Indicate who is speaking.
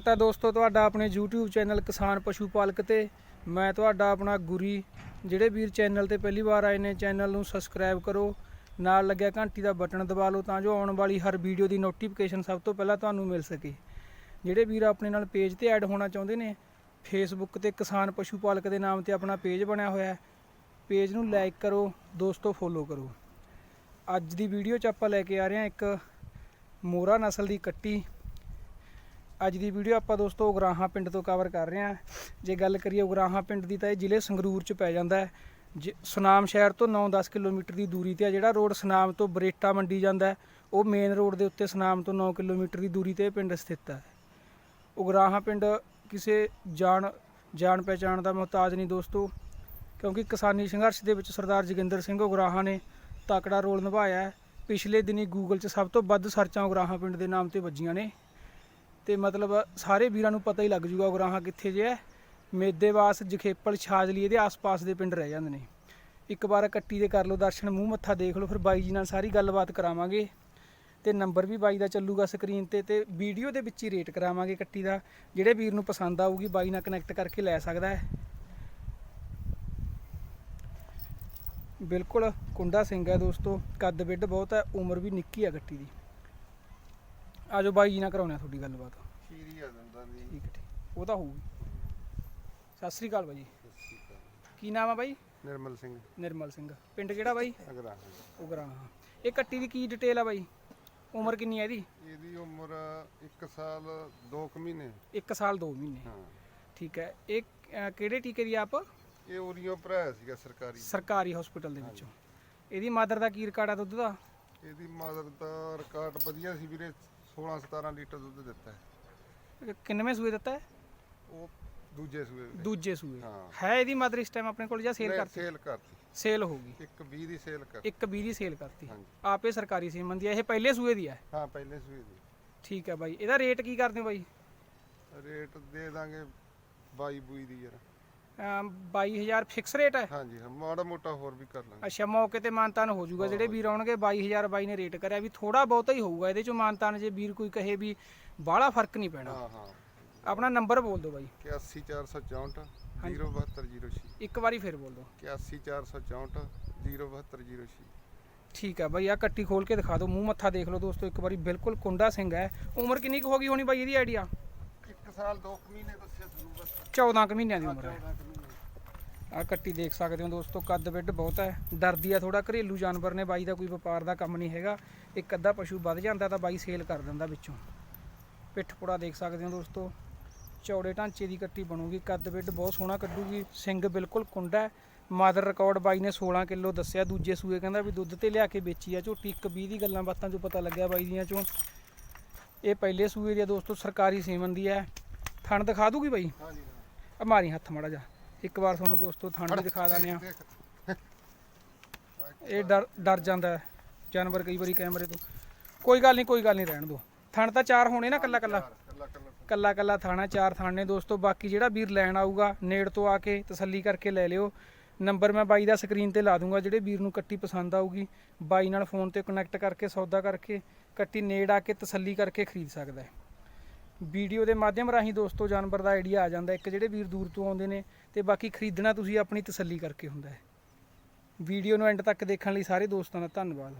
Speaker 1: ਸਵਾਗਤ ਹੈ ਦੋਸਤੋ ਤੁਹਾਡਾ ਆਪਣੇ YouTube ਚੈਨਲ ਕਿਸਾਨ ਪਸ਼ੂ ਪਾਲਕ ਤੇ ਮੈਂ ਤੁਹਾਡਾ ਆਪਣਾ ਗੁਰੀ, ਜਿਹੜੇ ਵੀਰ ਚੈਨਲ ਤੇ ਪਹਿਲੀ ਵਾਰ ਆਏ ਨੇ, ਚੈਨਲ ਨੂੰ ਸਬਸਕ੍ਰਾਈਬ ਕਰੋ। ਨਾਲ ਲੱਗਿਆ ਘੰਟੀ ਦਾ ਬਟਨ ਦਬਾ ਲਓ ਤਾਂ ਜੋ ਆਉਣ ਵਾਲੀ ਹਰ ਵੀਡੀਓ ਦੀ ਨੋਟੀਫਿਕੇਸ਼ਨ ਸਭ ਤੋਂ ਪਹਿਲਾਂ ਤੁਹਾਨੂੰ ਮਿਲ ਸਕੇ। ਜਿਹੜੇ ਵੀਰ ਆਪਣੇ ਨਾਲ ਪੇਜ ਤੇ ਐਡ ਹੋਣਾ ਚਾਹੁੰਦੇ ਨੇ ਫੇਸਬੁੱਕ ਤੇ ਕਿਸਾਨ ਪਸ਼ੂ ਪਾਲਕ ਦੇ ਨਾਮ ਤੇ ਆਪਣਾ ਪੇਜ ਬਣਿਆ ਹੋਇਆ ਹੈ ਪੇਜ ਨੂੰ ਲਾਈਕ ਕਰੋ, ਦੋਸਤੋ ਫੋਲੋ ਕਰੋ। ਅੱਜ ਦੀ ਵੀਡੀਓ 'ਚ ਆਪਾਂ ਲੈ ਕੇ ਆ ਰਹੇ ਹਾਂ ਇੱਕ ਮੋਰਾ ਨਸਲ ਦੀ ਕੱਟੀ। ਅੱਜ ਦੀ ਵੀਡੀਓ ਆਪਾਂ ਦੋਸਤੋ ਉਗਰਾਹਾਂ ਪਿੰਡ ਤੋਂ ਕਵਰ ਕਰ ਰਹੇ ਹਾਂ। ਜੇ ਗੱਲ ਕਰੀਏ ਉਗਰਾਹਾਂ ਪਿੰਡ ਦੀ ਤਾਂ ਇਹ ਜ਼ਿਲ੍ਹੇ ਸੰਗਰੂਰ ਚ ਪੈ ਜਾਂਦਾ ਹੈ। ਜ- ਸੁਨਾਮ ਸ਼ਹਿਰ ਤੋਂ 9-10 ਕਿਲੋਮੀਟਰ ਦੀ ਦੂਰੀ ਤੇ ਆ, ਜਿਹੜਾ ਰੋਡ ਸੁਨਾਮ ਤੋਂ ਬਰੇਟਾ ਮੰਡੀ ਜਾਂਦਾ ਉਹ ਮੇਨ ਰੋਡ ਦੇ ਉੱਤੇ ਸੁਨਾਮ ਤੋਂ 9 ਕਿਲੋਮੀਟਰ ਦੀ ਦੂਰੀ ਤੇ ਪਿੰਡ ਸਥਿਤ ਹੈ। ਉਗਰਾਹਾਂ ਪਿੰਡ ਕਿਸੇ ਜਾਣ ਜਾਣ ਪਹਿਚਾਣ ਦਾ ਮੁਹਤਾਜ ਨਹੀਂ ਦੋਸਤੋ, ਕਿਉਂਕਿ ਕਿਸਾਨੀ ਸੰਘਰਸ਼ ਦੇ ਵਿੱਚ ਸਰਦਾਰ ਜੋਗਿੰਦਰ ਸਿੰਘ ਉਗਰਾਹਾਂ ਨੇ ਤਕੜਾ ਰੋਲ ਨਿਭਾਇਆ ਪਿਛਲੇ ਦਿਨੀ ਗੂਗਲ 'ਚ ਸਭ ਤੋਂ ਵੱਧ ਸਰਚਾਂ ਉਗਰਾਹਾਂ ਪਿੰਡ ਦੇ ਨਾਮ ਤੇ ਵੱਜੀਆਂ ਨੇ। ਤੇ ਮਤਲਬ ਸਾਰੇ ਵੀਰਾਂ ਨੂੰ ਪਤਾ ਹੀ ਲੱਗ ਜੂਗਾ ਉਗਰਾਹਾਂ ਕਿੱਥੇ ਜੇ ਹੈ। ਮੇਦੇਵਾਸ, ਜਖੇਪਲ, ਛਾਜਲੀ ਇਹਦੇ ਆਸ-ਪਾਸ ਦੇ ਪਿੰਡ ਰਹਿ ਜਾਂਦੇ ਨੇ। ਇੱਕ ਵਾਰ ਕੱਟੀ ਦੇ ਕਰ ਲਓ ਦਰਸ਼ਨ, ਮੂੰਹ ਮੱਥਾ ਦੇਖ ਲਓ, ਫਿਰ ਬਾਈ ਜੀ ਨਾਲ ਸਾਰੀ ਗੱਲਬਾਤ ਕਰਾਵਾਂਗੇ। ਤੇ ਨੰਬਰ ਵੀ ਬਾਈ ਦਾ ਚੱਲੂਗਾ ਸਕਰੀਨ ਤੇ ਤੇ ਵੀਡੀਓ ਦੇ ਵਿੱਚ ਹੀ ਰੇਟ ਕਰਾਵਾਂਗੇ ਕੱਟੀ ਦਾ। ਜਿਹੜੇ ਵੀਰ ਨੂੰ ਪਸੰਦ ਆਊਗੀ, ਬਾਈ ਨਾਲ ਕਨੈਕਟ ਕਰਕੇ ਲੈ ਸਕਦਾ ਹੈ। ਬਿਲਕੁਲ ਕੁੰਡਾ ਸਿੰਘ ਹੈ ਦੋਸਤੋ, ਕੱਦ ਵਿੱਡ ਬਹੁਤ ਹੈ, ਉਮਰ ਵੀ ਨਿੱਕੀ ਹੈ ਕੱਟੀ ਦੀ। ਆਜੋ ਬਾਈ ਜੀ ਨਾਲ ਕਰਾਉਣੇ ਆ ਤੁਹਾਡੀ ਗੱਲਬਾਤ।
Speaker 2: ਖੀਰੀ ਆ ਦੰਦਾਂ ਦੀ।
Speaker 1: ਠੀਕ ਹੈ ਠੀਕ। ਉਹ ਤਾਂ ਹੋਊਗੀ। ਸਤਿ ਸ੍ਰੀ ਅਕਾਲ ਬਾਈ ਜੀ। ਕੀ ਨਾਮ ਆ ਬਾਈ?
Speaker 2: ਨਿਰਮਲ ਸਿੰਘ।
Speaker 1: ਨਿਰਮਲ ਸਿੰਘ। ਪਿੰਡ ਕਿਹੜਾ ਬਾਈ?
Speaker 2: ਅਗਰਾ।
Speaker 1: ਉਗਰਾ ਇਹ ਕੱਟੀ ਦੀ ਕੀ ਡਿਟੇਲ ਆ ਬਾਈ? ਉਮਰ ਕਿੰਨੀ ਹੈ ਇਹਦੀ?
Speaker 2: ਇਹਦੀ ਉਮਰ 1 ਸਾਲ 2 ਮਹੀਨੇ।
Speaker 1: 1 ਸਾਲ 2 ਮਹੀਨੇ।
Speaker 2: ਹਾਂ।
Speaker 1: ਠੀਕ ਹੈ। ਇਹ ਕਿਹੜੇ ਟੀਕੇ ਦੀ ਆਪ?
Speaker 2: ਇਹ ਉਰੀਓ ਭਰਾ ਸੀਗਾ ਸਰਕਾਰੀ।
Speaker 1: ਸਰਕਾਰੀ ਹਸਪੀਟਲ ਦੇ ਵਿੱਚੋਂ। ਇਹਦੀ ਮਾਦਰ ਦਾ ਕੀ ਰਿਕਾਰਡ ਆ ਦੁੱਧ ਦਾ?
Speaker 2: ਇਹਦੀ ਮਾਦਰ ਦਾ ਰਿਕਾਰਡ ਵਧੀਆ ਸੀ ਵੀਰੇ। 16 17 ਲੀਟਰ ਦੁੱਧ ਦਿੱਤਾ ਹੈ।
Speaker 1: ਕਿੰਨਵੇਂ ਸੂਏ ਦਿੱਤਾ ਹੈ?
Speaker 2: ਉਹ ਦੂਜੇ ਸੂਏ
Speaker 1: ਦੂਜੇ ਸੂਏ।
Speaker 2: ਹਾਂ।
Speaker 1: ਹੈ ਇਹਦੀ ਮਾਦਰ ਇਸ ਟਾਈਮ ਆਪਣੇ ਕੋਲ ਜਾਂ ਸੇਲ
Speaker 2: ਨਹੀਂ,
Speaker 1: ਕਰਤੀ?
Speaker 2: ਸੇਲ ਕਰਤੀ।
Speaker 1: ਸੇਲ ਹੋ ਗਈ।
Speaker 2: ਇੱਕ 20 ਦੀ ਸੇਲ ਕਰ
Speaker 1: ਇੱਕ 20 ਦੀ ਸੇਲ ਕਰਤੀ।
Speaker 2: ਹਾਂਜੀ।
Speaker 1: ਆਪੇ ਸਰਕਾਰੀ ਸੀਮਨ ਦੀ ਹੈ ਇਹ ਪਹਿਲੇ ਸੂਏ ਦੀ ਹੈ?
Speaker 2: ਹਾਂ ਪਹਿਲੇ ਸੂਏ ਦੀ।
Speaker 1: ਠੀਕ ਹੈ ਬਾਈ। ਇਹਦਾ ਰੇਟ ਕੀ ਕਰਦੇ ਹੋ ਬਾਈ?
Speaker 2: ਰੇਟ ਦੇ ਦਾਂਗੇ 22 ਬੂਈ ਦੀ ਯਾਰ।
Speaker 1: ਅਮ 22000 ਫਿਕਸ ਰੇਟ ਹੈ।
Speaker 2: ਹਾਂਜੀ ਹਾਂ ਮਾੜਾ ਮੋਟਾ ਹੋਰ ਵੀ ਕਰ ਲਾਂਗੇ।
Speaker 1: ਅੱਛਾ ਮੌਕੇ ਤੇ ਮਾਨਤਾਨ ਹੋ ਜਾਊਗਾ। ਜਿਹੜੇ ਵੀਰ ਆਉਣਗੇ 22000 ਬਾਈ ਨੇ ਰੇਟ ਕਰਿਆ ਵੀ ਥੋੜਾ ਬਹੁਤਾ ਹੀ ਹੋਊਗਾ ਇਹਦੇ ਚੋਂ ਮਾਨਤਾਨ ਜੇ ਵੀਰ ਕੋਈ ਕਹੇ ਵੀ ਬਾਹਲਾ ਫ਼ਰਕ ਨਹੀਂ ਪੈਣਾ।
Speaker 2: ਹਾਂ ਹਾਂ।
Speaker 1: ਆਪਣਾ ਨੰਬਰ ਬੋਲ ਦਿਓ ਬਾਈ।
Speaker 2: 81464
Speaker 1: ਹਾਂਜੀ।
Speaker 2: 07206
Speaker 1: ਇੱਕ ਵਾਰੀ ਫਿਰ ਬੋਲ ਦਿਓ।
Speaker 2: 81464 07206
Speaker 1: ਠੀਕ ਹੈ ਬਾਈ ਆ ਕੱਟੀ ਖੋਲ ਕੇ ਦਿਖਾ ਦਿਓ। ਮੂੰਹ ਮੱਥਾ ਦੇਖ ਲਓ ਦੋਸਤੋ ਇੱਕ ਵਾਰੀ ਬਿਲਕੁਲ ਕੁੰਡਾ ਸਿੰਘ ਹੈ। ਉਮਰ ਕਿੰਨੀ ਕੁ ਹੋ ਗਈ ਹੋਣੀ ਬਾਈ ਇਹਦੀ ਆਈਡੀਆ
Speaker 2: 1 ਸਾਲ 2 ਮਹੀਨੇ ਦੱਸਿਆ ਤੁਹਾਨੂੰ ਬਸ
Speaker 1: 14 ਕੁ ਮਹੀਨਿਆਂ ਦੀ ਉਮਰ ਹੈ।
Speaker 2: 14 ਕੁ ਮਹੀਨੇ।
Speaker 1: ਆ ਕੱਟੀ ਦੇਖ ਸਕਦੇ ਹੋ ਦੋਸਤੋ ਕੱਦ ਵਿੱਡ ਬਹੁਤ ਹੈ। ਡਰਦੀ ਆ ਥੋੜਾ ਘਰੇਲੂ ਜਾਨਵਰ ਨੇ ਬਾਈ ਦਾ ਕੋਈ ਵਪਾਰ ਦਾ ਕੰਮ ਨਹੀਂ ਹੈਗਾ। ਇੱਕ ਅੱਧਾ ਪਸ਼ੂ ਵੱਧ ਜਾਂਦਾ ਤਾਂ ਬਾਈ ਸੇਲ ਕਰ ਦਿੰਦਾ ਵਿੱਚੋਂ। ਪਿੱਠ ਪੁੜਾ ਦੇਖ ਸਕਦੇ ਹੋ ਦੋਸਤੋ ਚੌੜੇ ਢਾਂਚੇ ਦੀ ਕੱਟੀ ਬਣੂਗੀ ਕੱਦ ਵਿੱਡ ਬਹੁਤ ਸੋਹਣਾ ਕੱਢੂਗੀ ਸਿੰਘ ਬਿਲਕੁਲ ਕੁੰਡਾ ਮਾਦਰ ਰਿਕਾਰਡ ਬਾਈ ਨੇ 16 ਕਿਲੋ ਦੱਸਿਆ ਦੂਜੇ ਸੂਏ ਕਹਿੰਦਾ ਵੀ ਦੁੱਧ ਤੇ ਲਿਆ ਕੇ ਵੇਚੀ ਆ ਝੋਟੀ ਇੱਕ 20 ਦੀ ਗੱਲਾਂ ਬਾਤਾਂ ਚੋਂ ਪਤਾ ਲੱਗਿਆ ਬਾਈ ਦੀਆਂ ਚੋਂ। ਇਹ ਪਹਿਲੇ ਸੂਏ ਦੀ ਆ ਦੋਸਤੋ ਸਰਕਾਰੀ ਸੀਮਨ ਦੀ ਹੈ। ਥਣ ਦਿਖਾ ਦੂਗੀ ਬਾਈ?
Speaker 2: ਹਾਂਜੀ
Speaker 1: ਮਾਰੀ ਹੱਥ ਮੜਾ ਜਾ ਇੱਕ ਵਾਰ ਤੁਹਾਨੂੰ ਦੋਸਤੋ ਥਣ ਵੀ ਦਿਖਾ ਦਿੰਦੇ ਆ ਇਹ ਡਰ ਡਰ ਜਾਂਦਾ ਜਾਨਵਰ ਕਈ ਵਾਰੀ ਕੈਮਰੇ ਤੋਂ। ਕੋਈ ਗੱਲ ਨਹੀਂ ਕੋਈ ਗੱਲ ਨਹੀਂ ਰਹਿਣ ਦੋ ਥਣ ਤਾਂ ਚਾਰ ਹੋਣੇ ਨਾ ਕੱਲਾ ਕੱਲਾ
Speaker 2: ਕੱਲਾ ਕੱਲਾ
Speaker 1: ਥਾਣਾ। ਚਾਰ ਥਾਣ ਦੋਸਤੋ ਬਾਕੀ ਜਿਹੜਾ ਵੀਰ ਲੈਣ ਆਊਗਾ ਨੇੜ ਤੋਂ ਆ ਕੇ ਤਸੱਲੀ ਕਰਕੇ ਲੈ ਲਿਓ। ਨੰਬਰ ਮੈਂ ਬਾਈ ਦਾ ਸਕਰੀਨ ਤੇ ਲਾ ਦੂੰਗਾ ਜਿਹੜੇ ਵੀਰ ਨੂੰ ਕੱਟੀ ਪਸੰਦ ਆਊਗੀ। ਬਾਈ ਨਾਲ ਫੋਨ ਤੇ ਕਨੈਕਟ ਕਰਕੇ ਸੌਦਾ ਕਰਕੇ ਕੱਟੀ ਨੇੜ ਆ ਕੇ ਤਸੱਲੀ ਕਰਕੇ ਖਰੀਦ ਸਕਦਾ ਹੈ। ਵੀਡੀਓ ਦੇ ਮਾਧਿਅਮ ਰਾਹੀਂ ਦੋਸਤੋ ਜਾਨਵਰ ਦਾ ਆਈਡੀਆ ਆ ਜਾਂਦਾ, ਇੱਕ ਜਿਹੜੇ ਵੀਰ ਦੂਰ ਤੋਂ ਆਉਂਦੇ ਨੇ ਤੇ ਬਾਕੀ ਖਰੀਦਣਾ ਤੁਸੀਂ ਆਪਣੀ ਤਸੱਲੀ ਕਰਕੇ ਹੁੰਦਾ ਹੈ। ਵੀਡੀਓ ਨੂੰ ਐਂਡ ਤੱਕ ਦੇਖਣ ਲਈ ਸਾਰੇ ਦੋਸਤਾਂ ਦਾ ਧੰਨਵਾਦ।